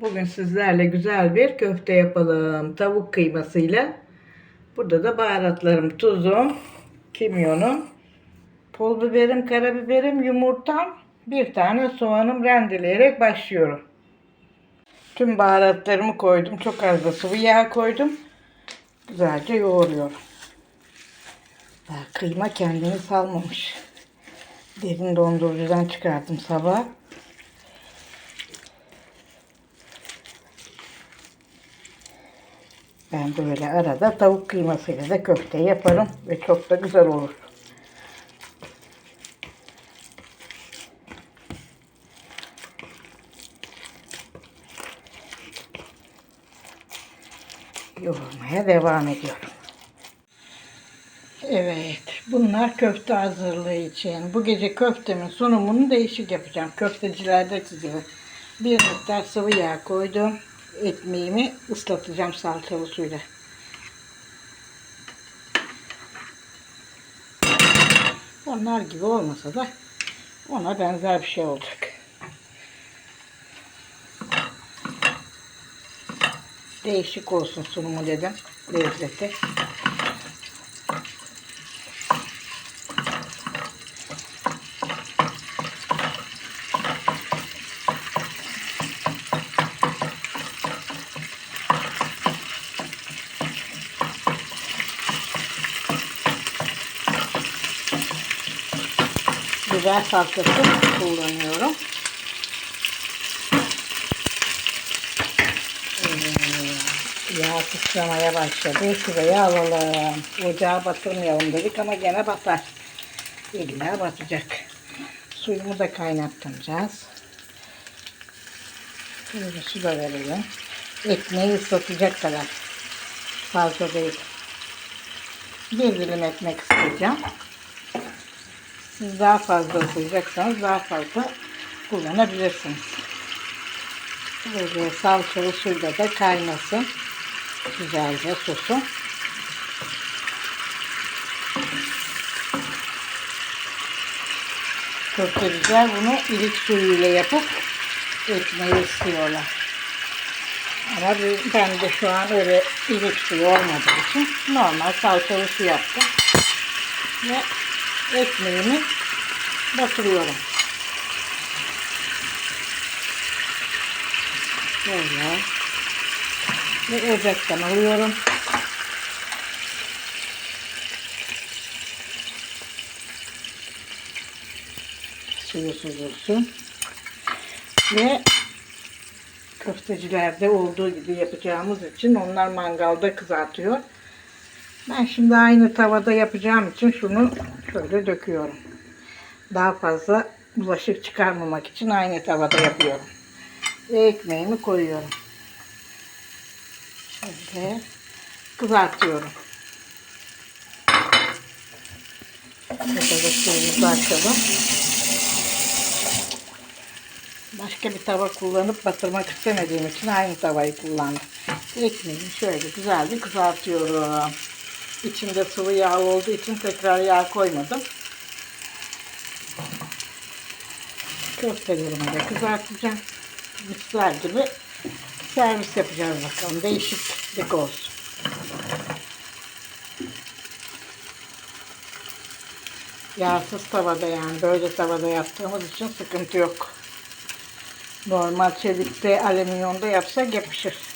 Bugün sizlerle güzel bir köfte yapalım. Tavuk kıymasıyla. Burada da baharatlarım, tuzum, kimyonum, pul biberim, karabiberim, yumurtam, bir tane soğanım rendeleyerek başlıyorum. Tüm baharatlarımı koydum. Çok az da sıvı yağ koydum. Güzelce yoğuruyorum. Daha kıyma kendini salmamış. Derin dondurucudan çıkarttım sabah. Ben böyle arada tavuk kıymasıyla da köfte yaparım ve çok da güzel olur. Yoğurmaya devam ediyorum. Evet, bunlar köfte hazırlığı için. Bu gece köftemin sunumunu değişik yapacağım. Köftecilerdeki gibi. Bir miktar sıvı yağ koydum. Ekmeğimi ıslatacağım salçalı suyla. Onlar gibi olmasa da ona benzer bir şey olacak. Değişik olsun sunumu dedim. Lezzeti. Biber salçası kullanıyorum. Ee, Yağ sıçramaya başladı. Şuraya alalım. Ocağa batırmayalım dedik ama gene batar. İlla batacak. Suyumu da kaynattıracağız. Şöyle su da verelim. Ekmeği ıslatacak kadar. Fazla değil. Bir dilim ekmek ısıtacağım. Siz daha fazla ısıracaksanız daha fazla kullanabilirsiniz. Böyle salçalı suyla da kaynasın. Güzelce sosu. Köfteciler bunu ilik suyuyla yapıp ekmeği ısıtıyorlar. Ama ben de şu an öyle ilik suyu olmadığı için normal salçalı su yaptım. Ve ekmeğimi batırıyorum. Böyle. Ve ocaktan alıyorum. Suyu süzülsün. Ve köftecilerde olduğu gibi yapacağımız için onlar mangalda kızartıyor. Ben şimdi aynı tavada yapacağım için şunu şöyle döküyorum. Daha fazla bulaşık çıkarmamak için aynı tavada yapıyorum. Ve ekmeğimi koyuyorum. Şöyle kızartıyorum. Da suyumuzu açalım. Başka bir tava kullanıp batırmak istemediğim için aynı tavayı kullandım. Ekmeğimi şöyle güzel bir kızartıyorum. İçinde sıvı yağ olduğu için tekrar yağ koymadım. Köftelerimi de kızartacağım. Misler gibi servis yapacağız bakalım. Değişiklik olsun. Yağsız tavada yani böyle tavada yaptığımız için sıkıntı yok. Normal çelikte, alüminyonda yapsak yapışır.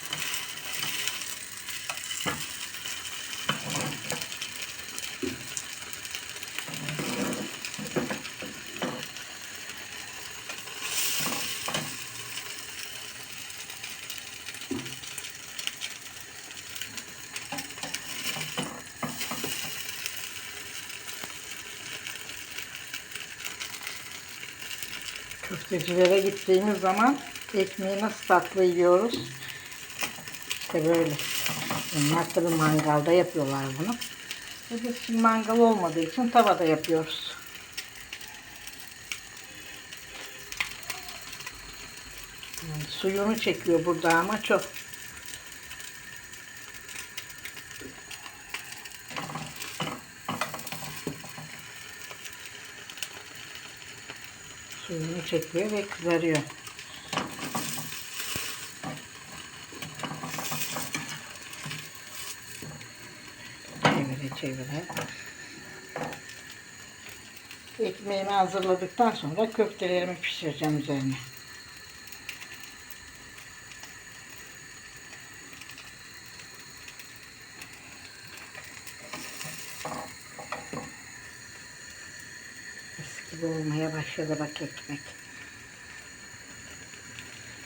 Köftecilere gittiğimiz zaman ekmeği nasıl tatlı yiyoruz. İşte böyle. Onlar tabi mangalda yapıyorlar bunu. Ve biz şimdi mangal olmadığı için tavada yapıyoruz. Yani suyunu çekiyor burada ama çok. suyunu çekiyor ve kızarıyor. Çevire çevire. Ekmeğimi hazırladıktan sonra köftelerimi pişireceğim üzerine. Başladı bak ekmek.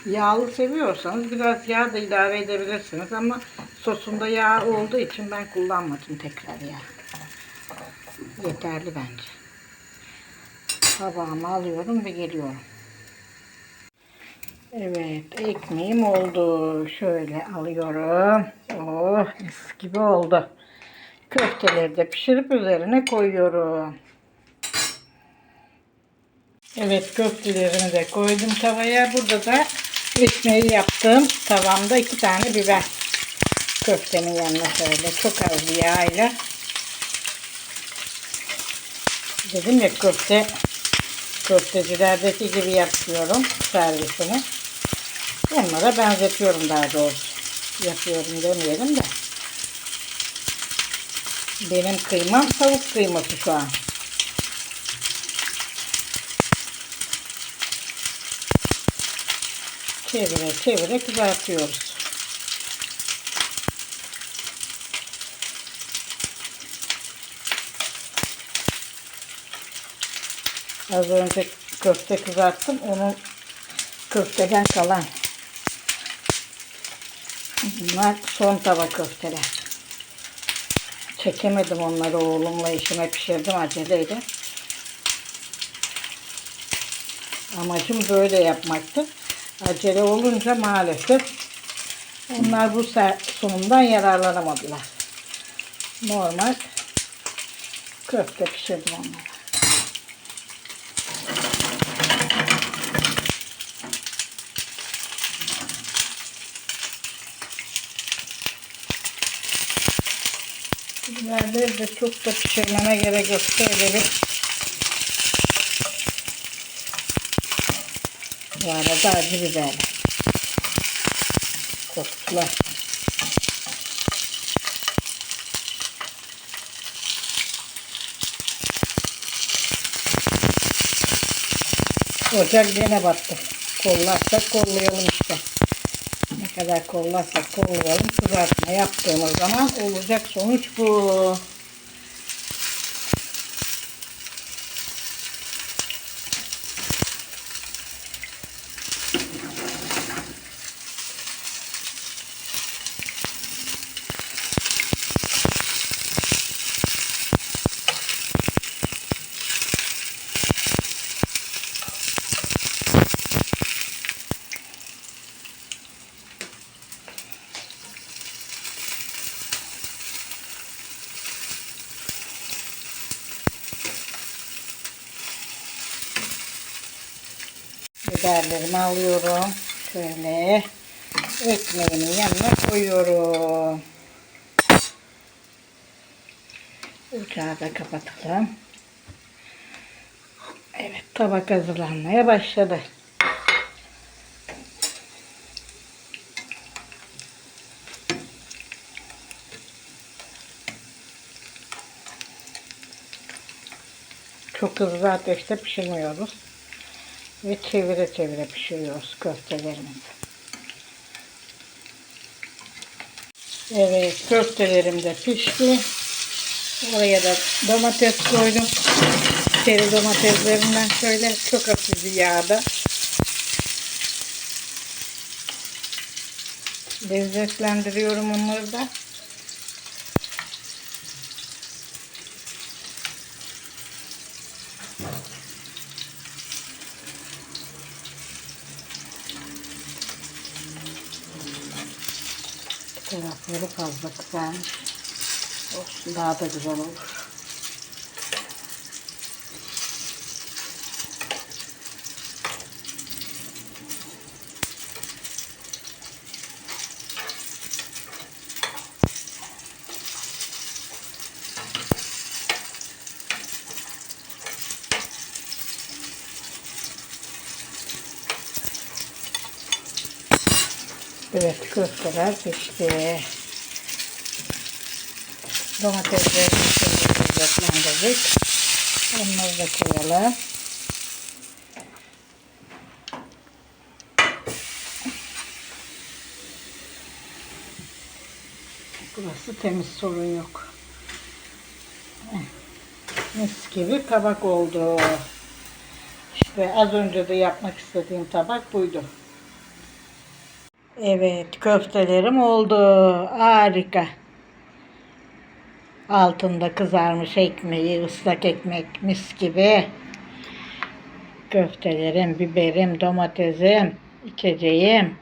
Yağlı seviyorsanız biraz yağ da ilave edebilirsiniz ama sosunda yağ olduğu için ben kullanmadım tekrar yağ. Yeterli bence. Tabağıma alıyorum ve geliyorum. Evet ekmeğim oldu. Şöyle alıyorum. Oh mis gibi oldu. Köfteleri de pişirip üzerine koyuyorum. Evet köftelerimi de koydum tavaya. Burada da ekmeği yaptım. Tavamda iki tane biber. Köftenin yanına şöyle çok az bir yağ Dedim ya köfte köftecilerdeki gibi yapıyorum servisini. Onlara benzetiyorum daha doğrusu. Yapıyorum demeyelim de. Benim kıymam tavuk kıyması şu an. Çevire çevire kızartıyoruz. Az önce köfte kızarttım. Onun köfteden kalan. Bunlar son tava köfteler. Çekemedim onları oğlumla işime pişirdim aceleyle. Amacım böyle yapmaktı. Acele olunca maalesef onlar bu sunumdan yararlanamadılar. Normal köfte pişirdim onlara. Biberleri de çok da pişirmeme gerek yok. Şöyle bir Bu arada acı biber. Koktular. Ocak gene battı. Kollarsak kollayalım işte. Ne kadar kollarsak kollayalım. Kızartma yaptığımız zaman olacak sonuç bu. Biberlerimi alıyorum. Şöyle ekmeğimin yanına koyuyorum. Ocağı da kapatalım. Evet tabak hazırlanmaya başladı. Çok hızlı ateşte pişirmiyoruz. Ve çevire çevire pişiriyoruz köftelerimizi. Evet köftelerim de pişti. Oraya da domates koydum. Çeri domateslerinden şöyle çok hafif bir yağda. Lezzetlendiriyorum onları da. Tarafları fazla kızarmış. Olsun daha da güzel olur. Evet köfteler pişti. Domateslerimizi lezzetlendirdik. Onları da koyalım. Burası temiz sorun yok. Mis gibi tabak oldu. İşte az önce de yapmak istediğim tabak buydu. Evet köftelerim oldu. Harika. Altında kızarmış ekmeği, ıslak ekmek mis gibi. Köftelerim, biberim, domatesim, içeceğim.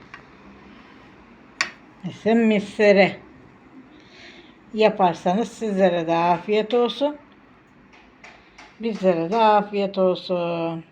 Misin misleri. Yaparsanız sizlere de afiyet olsun. Bizlere de afiyet olsun.